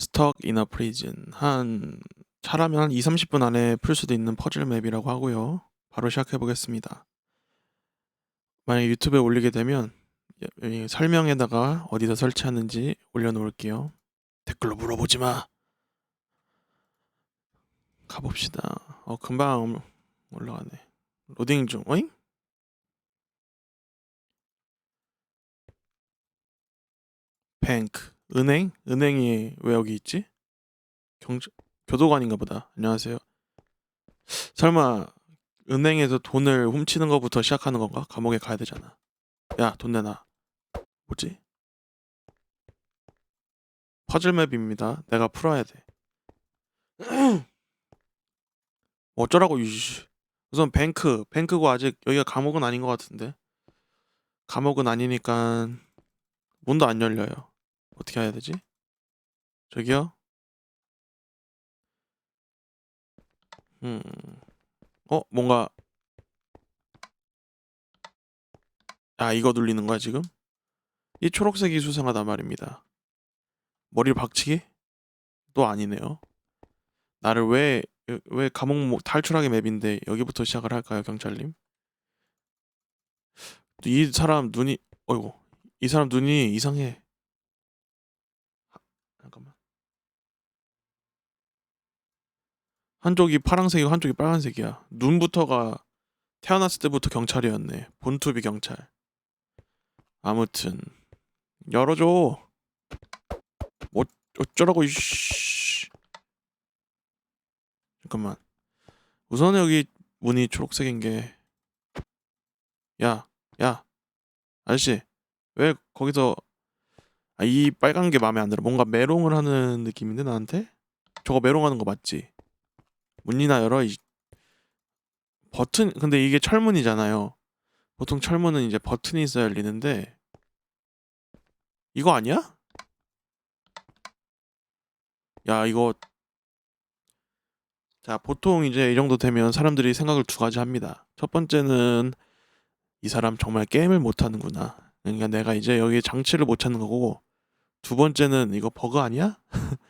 스톡 이너 프리즌 한 차라면 한 2, 30분 안에 풀 수도 있는 퍼즐 맵이라고 하고요. 바로 시작해 보겠습니다. 만약 유튜브에 올리게 되면 여기 설명에다가 어디서 설치하는지 올려놓을게요. 댓글로 물어보지 마. 가봅시다. 어 금방 올라가네. 로딩 중. 어잉? 뱅크 은행 은행이 왜 여기 있지? 경제 교도관인가 보다. 안녕하세요. 설마 은행에서 돈을 훔치는 것부터 시작하는 건가? 감옥에 가야 되잖아. 야, 돈 내놔. 뭐지? 퍼즐 맵입니다. 내가 풀어야 돼. 어쩌라고 이씨. 우선 뱅크, 뱅크고 아직 여기가 감옥은 아닌 것 같은데. 감옥은 아니니까 문도 안 열려요. 어떻게 해야 되지? 저기요? 음. 어, 뭔가 아, 이거 눌리는 거야, 지금? 이 초록색이 수상하단 말입니다. 머리를 박치기? 또 아니네요. 나를 왜, 왜 감옥 못- 탈출하게 맵인데 여기부터 시작을 할까요, 경찰님? 이 사람 눈이, 어이구, 이 사람 눈이 이상해. 잠깐만. 한쪽이 파란색이고 한쪽이 빨간색이야. 눈부터가 태어났을 때부터 경찰이었네. 본투비 경찰. 아무튼 열어줘. 뭐 어쩌라고 이씨. 잠깐만. 우선 여기 문이 초록색인 게. 야, 야, 아저씨, 왜 거기서 아, 이 빨간 게 마음에 안 들어. 뭔가 메롱을 하는 느낌인데 나한테? 저거 메롱하는 거 맞지? 문이나 열어. 이... 버튼 근데 이게 철문이잖아요. 보통 철문은 이제 버튼이 있어야 열리는데 이거 아니야? 야 이거 자 보통 이제 이 정도 되면 사람들이 생각을 두 가지 합니다. 첫 번째는 이 사람 정말 게임을 못하는구나. 그러니까 내가 이제 여기 장치를 못 찾는 거고 두 번째는 이거 버그 아니야?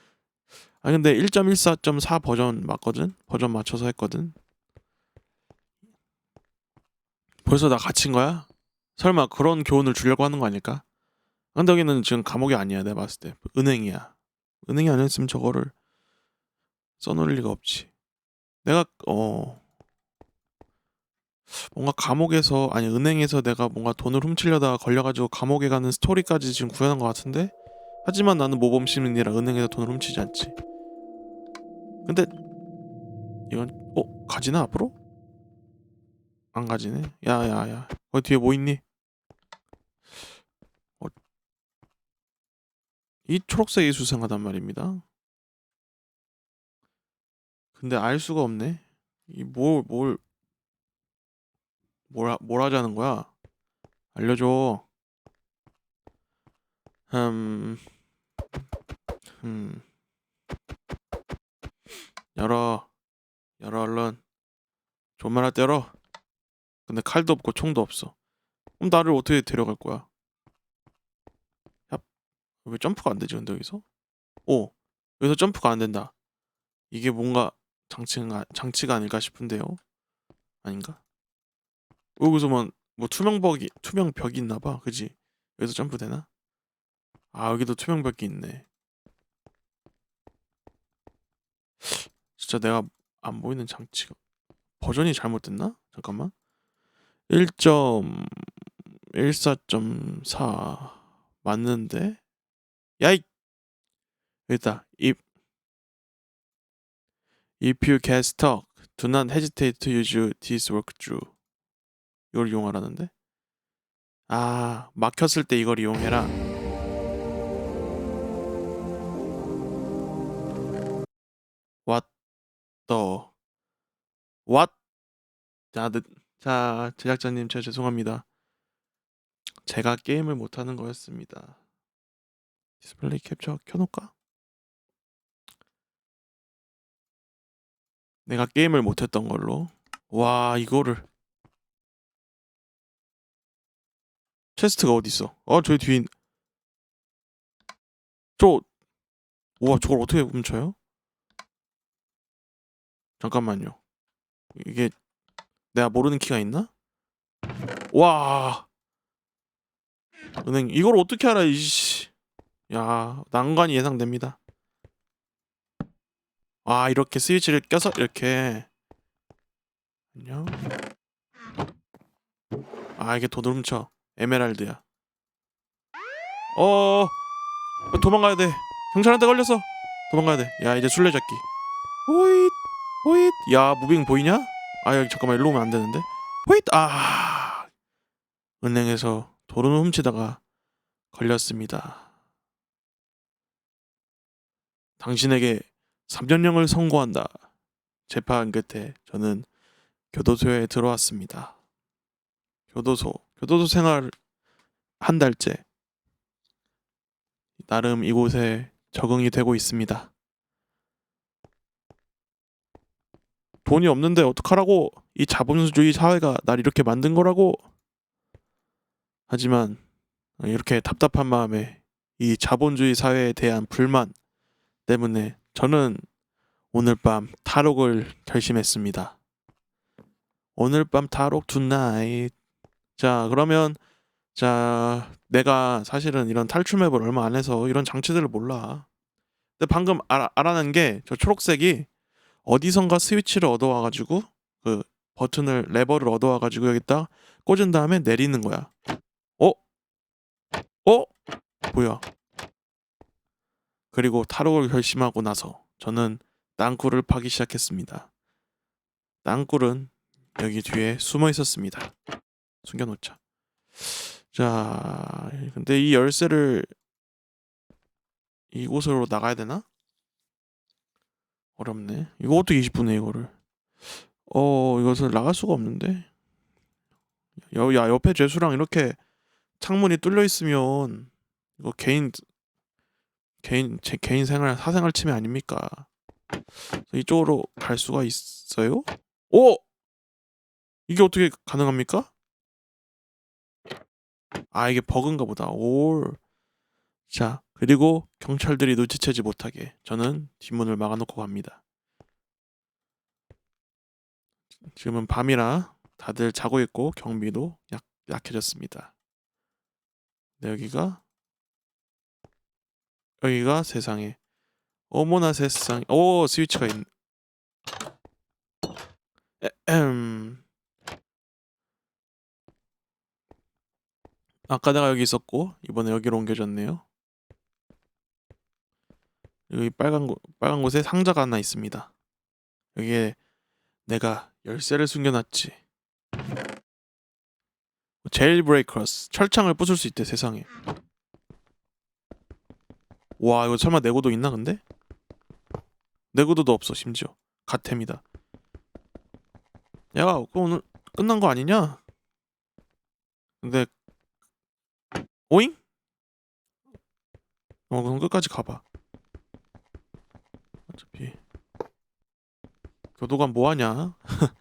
아 근데 1.14.4 버전 맞거든? 버전 맞춰서 했거든. 벌써 나 갇힌 거야? 설마 그런 교훈을 주려고 하는 거 아닐까? 여기는 지금 감옥이 아니야 내가 봤을 때 은행이야. 은행이 아니었으면 저거를 써놓을 리가 없지. 내가 어 뭔가 감옥에서 아니 은행에서 내가 뭔가 돈을 훔치려다가 걸려가지고 감옥에 가는 스토리까지 지금 구현한 것 같은데 하지만 나는 모범 시민이라 은행에서 돈을 훔치지 않지. 근데 이건 어 가지나 앞으로? 안 가지네. 야야야. 어 뒤에 뭐 있니? 어, 이 초록색이 수상하단 말입니다. 근데 알 수가 없네. 이 뭘 뭘 뭘, 하- 뭘 하자는 거야? 알려줘. 음, 음, 열어, 열어 얼른. 존말할 때 열어. 근데 칼도 없고 총도 없어. 그럼 나를 어떻게 데려갈 거야? 야, 왜 점프가 안 되지 근데 여기서? 오, 여기서 점프가 안 된다. 이게 뭔가 장치가 장치가 아닐까 싶은데요. 아닌가? 여기서만 뭐 투명 벽이 투명 벽이 있나 봐. 그지? 여기서 점프 되나? 아, 여기도 투명 벽이 있네. 진짜 내가 안 보이는 장치가 버전이 잘못됐나? 잠깐만. 1.14.4 맞는데? 야이! 여기다. If, if you get stuck, do not hesitate to use this workthrough. 이걸 이용하라는데? 아, 막혔을 때 이걸 이용해라. The What? 자, 늦, 자, 제작자님, 제가 죄송합니다. 제가 게임을 못하는 거였습니다. 디스플레이 캡처 켜놓을까? 내가 게임을 못했던 걸로. 와, 이거를. 체스트가 어디 있어? 어, 저기 뒤에. 있- 저 우와 저걸 어떻게 훔쳐요? 잠깐만요. 이게 내가 모르는 키가 있나? 와. 은행 이걸 어떻게 알아 이씨. 야 난관이 예상됩니다. 아 이렇게 스위치를 껴서 이렇게. 안녕. 아 이게 돈을 훔쳐. 에메랄드야. 어 도망가야 돼. 경찰한테 걸렸어. 도망가야 돼 야 이제 술래잡기. 호잇 호잇 야 무빙 보이냐? 아 여기 잠깐만 일로 오면 안 되는데. 호잇 아. 은행에서 돈을 훔치다가 걸렸습니다. 당신에게 3년형을 선고한다. 재판 끝에 저는 교도소에 들어왔습니다. 교도소 교도소 생활 한 달째. 나름 이곳에 적응이 되고 있습니다. 돈이 없는데 어떡하라고? 이 자본주의 사회가 날 이렇게 만든 거라고? 하지만 이렇게 답답한 마음에 이 자본주의 사회에 대한 불만 때문에 저는 오늘 밤 탈옥을 결심했습니다. 오늘 밤 탈옥 투나잇 자 그러면 자 내가 사실은 이런 탈출 맵을 얼마 안 해서 이런 장치들을 몰라. 근데 방금 알아, 알아낸 게 저 초록색이 어디선가 스위치를 얻어와가지고 그 버튼을 레버를 얻어와가지고 여기다 꽂은 다음에 내리는 거야 어? 어? 뭐야 그리고 탈옥을 결심하고 나서 저는 땅굴을 파기 시작했습니다 땅굴은 여기 뒤에 숨어 있었습니다 숨겨놓자 자, 근데 이 열쇠를 이곳으로 나가야 되나? 어렵네. 어떻게 20분에 이거를? 어, 이것을 나갈 수가 없는데. 여, 야, 옆에 죄수랑 이렇게 창문이 뚫려 있으면 이거 개인 개인 제 개인 생활 사생활 침해 아닙니까? 이쪽으로 갈 수가 있어요? 오! 이게 어떻게 가능합니까? 아 이게 버그인가 보다. 올. 자 그리고 경찰들이 눈치채지 못하게 저는 뒷문을 막아놓고 갑니다. 지금은 밤이라 다들 자고 있고 경비도 약, 약해졌습니다. 네, 여기가 여기가 세상에 어머나 세상 오 스위치가 있 에헴 아까 내가 여기 있었고 이번에 여기로 옮겨졌네요. 여기 빨간 곳 빨간 곳에 상자가 하나 있습니다. 여기에 내가 열쇠를 숨겨놨지. 제일 브레이커스 철창을 부술 수 있대 세상에. 와 이거 설마 내구도 있나 근데? 내구도도 없어 심지어 갓템이다. 야 그거 오늘 끝난 거 아니냐? 근데 오잉? 어 그럼 끝까지 가봐 어차피. 교도관 뭐하냐?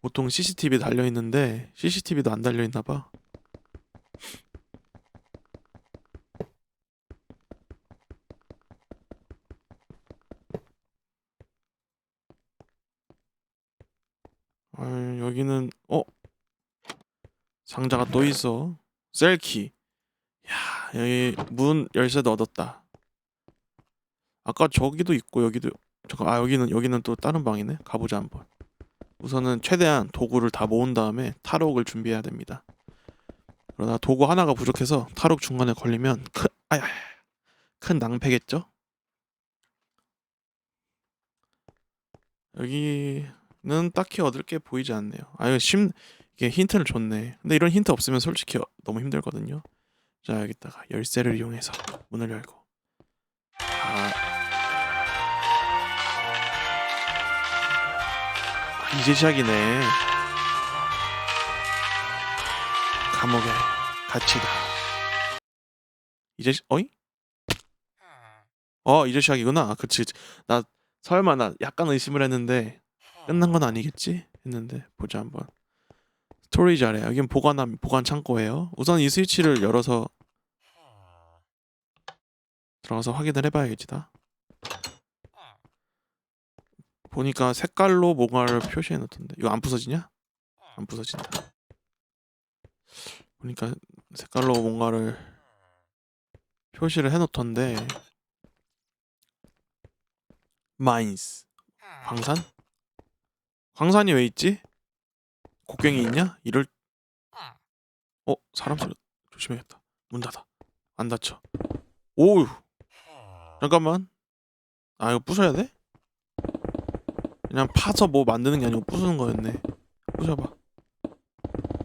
보통 CCTV 달려있는데 CCTV도 안 달려있나봐. 아 여기는 어? 상자가 또 있어. 셀키. 야 여기 문 열쇠도 얻었다. 아까 저기도 있고 여기도 잠깐 아 여기는 여기는 또 다른 방이네. 가보자 한번. 우선은 최대한 도구를 다 모은 다음에 탈옥을 준비해야 됩니다. 그러다 도구 하나가 부족해서 탈옥 중간에 걸리면 큰 아야 큰 낭패겠죠? 여기는 딱히 얻을 게 보이지 않네요. 아유 심 이게 힌트를 줬네. 근데 이런 힌트 없으면 솔직히 너무 힘들거든요. 자 여기다가 열쇠를 이용해서 문을 열고 아, 아, 이제 시작이네. 감옥에 갇히다. 이제 시- 어이? 어 이제 시작이구나. 그치. 나 설마 나 약간 의심을 했는데 끝난 건 아니겠지? 했는데 보자 한번. 스토리지 아래 여긴 보관함 보관 창고예요. 우선 이 스위치를 열어서 들어가서 확인을 해봐야겠지다. 보니까 색깔로 뭔가를 표시해 놓던데 이거 안 부서지냐? 안 부서진다. 보니까 색깔로 뭔가를 표시를 해 놓던데 마인스 광산? 광산이 왜 있지? 곡괭이 있냐? 이럴 어 사람 소리 조심해야겠다. 문 닫아. 안 닫혀. 오우 잠깐만. 아 이거 부숴야 돼? 그냥 파서 뭐 만드는 게 아니고 부수는 거였네. 부숴봐.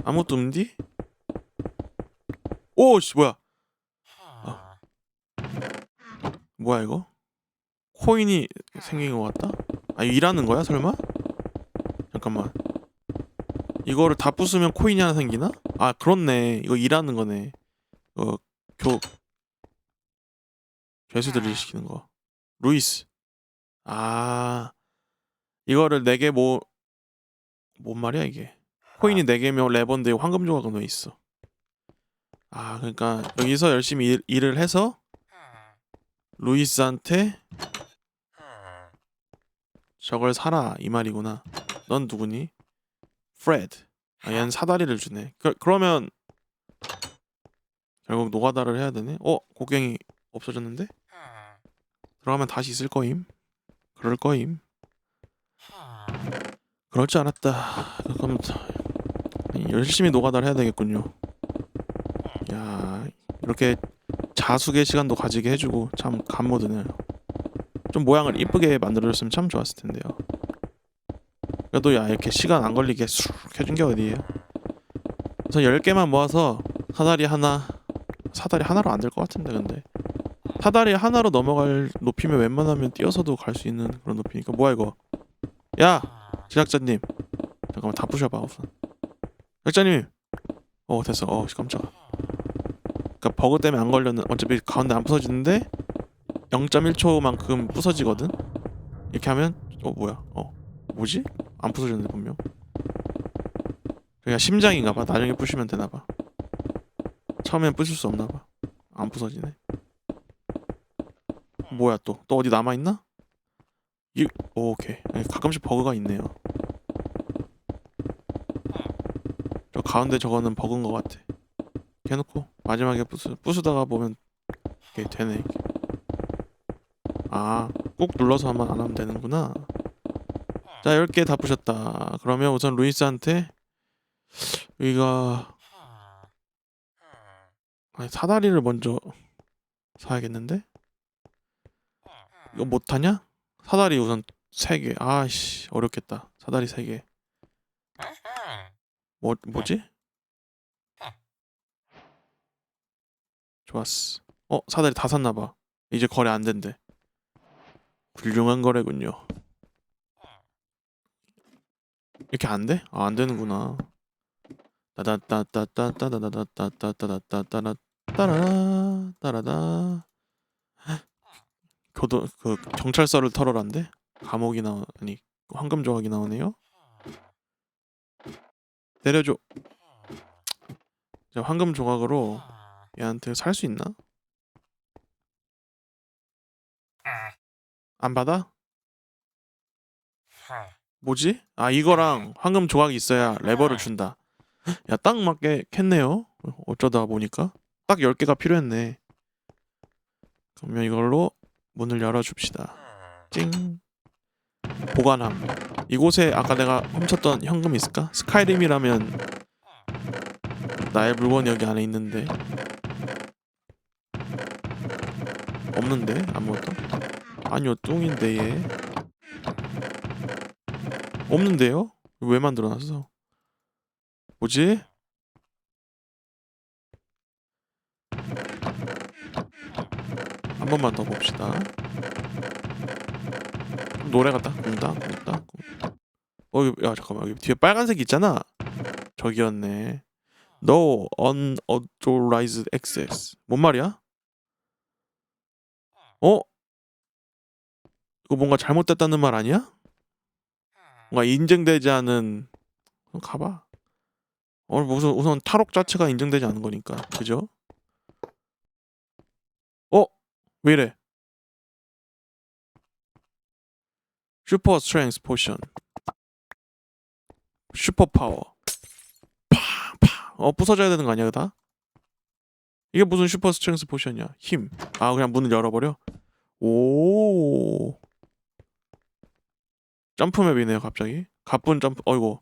아무것도 없는디? 오씨 뭐야? 아. 뭐야 이거? 코인이 생긴 것 같다? 아 일하는 거야 설마? 잠깐만. 이거를 다 부수면 코인이 하나 생기나? 아 그렇네. 이거 일하는 거네. 어 교 죄수들이 시키는 거. 루이스. 아 이거를 네개뭐뭔 말이야 이게? 코인이 네 개면 레버인데 황금 조각은 왜 있어? 아 그러니까 여기서 열심히 일, 일을 해서 루이스한테 저걸 사라 이 말이구나. 넌 누구니? 프레드. 아 얘는 사다리를 주네. 그, 그러면 결국 노가다를 해야 되네. 어 곡괭이 없어졌는데? 들어가면 다시 있을 거임. 그럴 거임. 그럴 줄 알았다. 그럼 열심히 노가다를 해야 되겠군요. 야 이렇게 자숙의 시간도 가지게 해주고 참 간모드네요. 좀 모양을 이쁘게 만들어줬으면 참 좋았을 텐데요. 그래도 야 이렇게 시간 안 걸리게 쑥 해준 게 어디예요? 그래서 10개만 모아서 사다리 하나 사다리 하나로 안 될 것 같은데 근데 사다리 하나로 넘어갈 높이면 웬만하면 뛰어서도 갈 수 있는 그런 높이니까 뭐야 이거? 야 제작자님. 잠깐만 다 부셔봐 우선 제작자님 어 됐어. 어 깜짝아. 그니까 버그 때문에 안 걸렸는 어차피 가운데 안 부서지는데 0.1초만큼 부서지거든? 이렇게 하면 어 뭐야? 어 뭐지? 안 부서졌는데 분명. 그냥 심장인가봐. 나중에 부시면 되나봐. 처음엔 부술 수 없나봐. 안 부서지네 뭐야 또 또 어디 남아있나? 이 오, 오케이 아니, 가끔씩 버그가 있네요 저 가운데 저거는 버그인 것 같아 해놓고 마지막에 부수, 부수다가 보면 이게 되네 이게. 아, 꾹 눌러서 하면 안 하면 되는구나. 자, 10개 다 부셨다. 그러면 우선 루이스한테 여기가 아니, 사다리를 먼저 사야겠는데? 이거 못하냐? 사다리 우선 3개. 아씨, 어렵겠다. 사다리 3개. 뭐, 뭐지? 좋았어. 어, 사다리 다 샀나봐. 이제 거래 안 된대. 훌륭한 거래군요. 이렇게 안 돼? 아, 안 되는구나. 따라다 교도 그 경찰서를 털어란데 감옥이 나오 아니 황금 조각이 나오네요. 내려줘. 자, 황금 조각으로 얘한테 살 수 있나? 안 받아? 뭐지? 아 이거랑 황금 조각이 있어야 레버를 준다. 야 딱 맞게 캤네요. 어쩌다 보니까 딱 10개가 필요했네. 그러면 이걸로 문을 열어줍시다. 찡. 보관함. 이곳에 아까 내가 훔쳤던 현금 있을까? 스카이림이라면 나의 물건이 여기 안에 있는데 없는데 아무것도 아니요 뚱인데 얘 없는데요? 왜 만들어놨어? 뭐지? 한 번만 더 봅시다. 노래가 딱 군다, 군다, 군다. 어, 야 잠깐만 여기 뒤에 빨간색 있잖아. 저기였네. No unauthorized access. 뭔 말이야? 어? 이거 뭔가 잘못됐다는 말 아니야? 뭔가 인증되지 않은 가봐. 어 우선 우선 탈옥 자체가 인증되지 않은 거니까 그죠? 어? 왜 이래? 슈퍼 스트렝스 포션. 슈퍼 파워. 팡팡 어 부서져야 되는 거 아니야 다? 이게 무슨 슈퍼 스트렝스 포션이야? 힘아 그냥 문을 열어버려? 오. 점프맵이네요 갑자기. 가쁜 점프 어이구